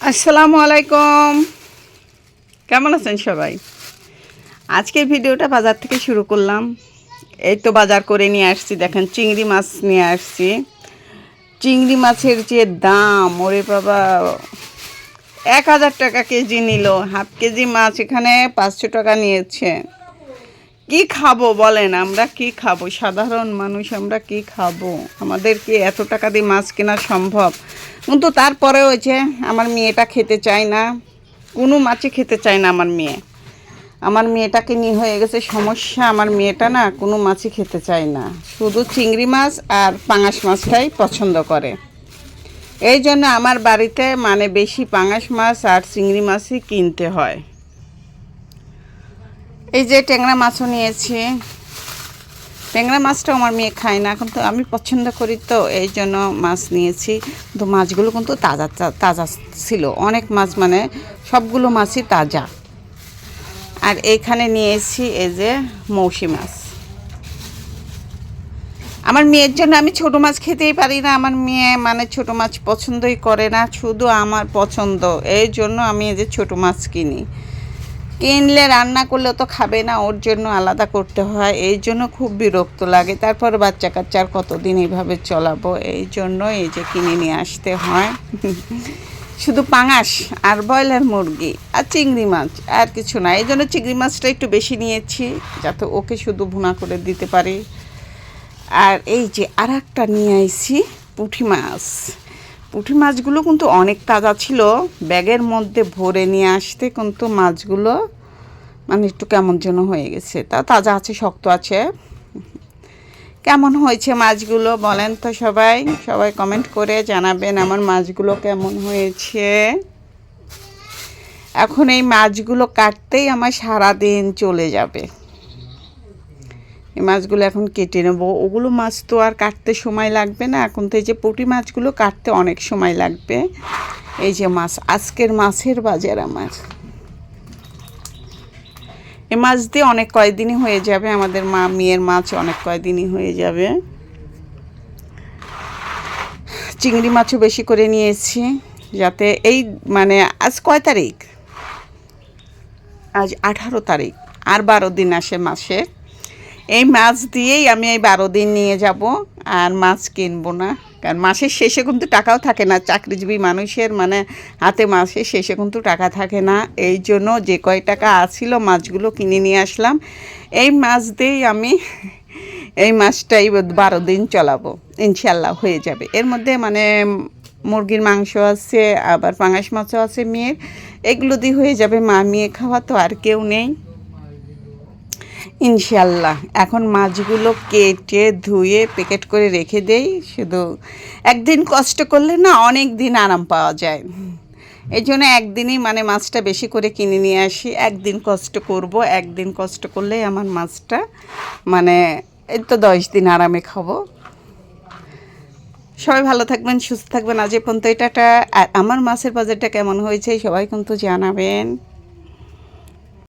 আসসালামু আলাইকুম। কেমন আছেন সবাই? আজকের ভিডিওটা বাজার থেকে শুরু করলাম। এই তো বাজার করে নিয়ে আসছি, দেখেন চিংড়ি মাছ নিয়ে আসছি। চিংড়ি মাছের যে দাম, ওরে বাবা, এক হাজার টাকা কেজি নিল। হাফ কেজি মাছ এখানে পাঁচশো টাকা নিয়েছে। কি খাব বলেন, আমরা কি খাব? সাধারণ মানুষ, আমরা কি খাব? আমাদের কি এত টাকা দিয়ে মাছ কেনা সম্ভব? কিন্তু তারপরে ওই যে আমার মেয়েটা খেতে চায় না, কোনো মাছই খেতে চায় না আমার মেয়ে। আমার মেয়েটাকে নিয়ে হয়ে গেছে সমস্যা, আমার মেয়েটা না কোনো মাছই খেতে চায় না। শুধু চিংড়ি মাছ আর পাঙাশ মাছটাই পছন্দ করে। এই জন্য আমার বাড়িতে মানে বেশি পাঙাশ মাছ আর চিংড়ি মাছই কিনতে হয়। এই যে ট্যাংরা মাছও নিয়েছি। ট্যাংরা মাছটা আমার মেয়ে খায় না, এখন তো আমি পছন্দ করি তো, এই জন্য মাছ নিয়েছি। তো মাছগুলো কিন্তু তাজা তাজা ছিল। অনেক মাছ মানে সবগুলো মাছই তাজা। আর এইখানে নিয়েছি এই যে মৌসি মাছ। আমার মেয়ের জন্য আমি ছোট মাছ খেতেই পারি না। আমার মেয়ে মানে ছোট মাছ পছন্দই করে না, শুধু আমার পছন্দ। এই জন্য আমি এই যে ছোট মাছ কিনি। কিনলে রান্না করলে তো খাবে না, ওর জন্য আলাদা করতে হয়, এই জন্য খুব বিরক্ত লাগে। তারপর বাচ্চা কাচ্চার কতদিন এইভাবে চলাবো? এই জন্য এই যে কিনে নিয়ে আসতে হয়। শুধু পাঙাশ আর ব্রয়লার মুরগি আর চিংড়ি মাছ, আর কিছু না। এই জন্য চিংড়ি মাছটা একটু বেশি নিয়েছি, যাতে ওকে শুধু ভুনা করে দিতে পারি। আর এই যে আর একটা নিয়ে আইছি পুঁটি মাছ। পুঁটি মাছগুলো কিন্তু অনেক তাজা ছিল। ব্যাগের মধ্যে ভরে নিয়ে আসতে কিন্তু মাছগুলো মানে একটু কেমন যেন হয়ে গেছে। তা তাজা আছে, শক্ত আছে। কেমন হয়েছে মাছগুলো বলেন তো সবাই। সবাই কমেন্ট করে জানাবেন আমার মাছগুলো কেমন হয়েছে। এখন এই মাছগুলো কাটতেই আমার সারা দিন চলে যাবে। এই মাছগুলো এখন কেটে নেব। ওগুলো মাছ তো আর কাটতে সময় লাগবে না। এখন তো এই যে পুঁটি মাছগুলো কাটতে অনেক সময় লাগবে। এই যে মাছ, আজকের মাছের বাজার আমার এই মাছ দিয়ে অনেক কয়দিনই হয়ে যাবে। আমাদের মা, মেয়ের মাছ অনেক কয়দিনই হয়ে যাবে। চিংড়ি মাছও বেশি করে নিয়েছি, যাতে এই মানে আজ কয় তারিখ? আজ আঠারো তারিখ। আর বারো দিন আসে মাসে এই মাছ দিয়েই আমি এই বারো দিন নিয়ে যাব আর মাছ কিনবো না। কারণ মাসের শেষে কিন্তু টাকাও থাকে না। চাকরিজীবী মানুষের মানে হাতে মাসের শেষে কিন্তু টাকা থাকে না। এই জন্য যে কয় টাকা আছিল মাছগুলো কিনে নিয়ে আসলাম। এই মাছ দিয়েই আমি এই মাছটাই বারো দিন চলাবো। ইনশাল্লাহ হয়ে যাবে। এর মধ্যে মানে মুরগির মাংস আছে, আবার পাঙাশ মাছও আছে মেয়ের। এগুলো দিয়ে হয়ে যাবে মা মেয়ে খাওয়া তো আর কেউ নেই। ইনশাল্লাহ এখন মাছগুলো কেটে ধুয়ে প্যাকেট করে রেখে দেই। শুধু একদিন কষ্ট করলে না অনেক দিন আরাম পাওয়া যায়। এই জন্য একদিনই মানে মাছটা বেশি করে কিনে নিয়ে আসি। একদিন কষ্ট করব, একদিন কষ্ট করলেই আমার মাছটা মানে এই তো দশ দিন আরামে খাব। সবাই ভালো থাকবেন, সুস্থ থাকবেন। আজ এ পর্যন্ত এটা আমার মাছের বাজারটা কেমন হয়েছে সবাই কিন্তু জানাবেন।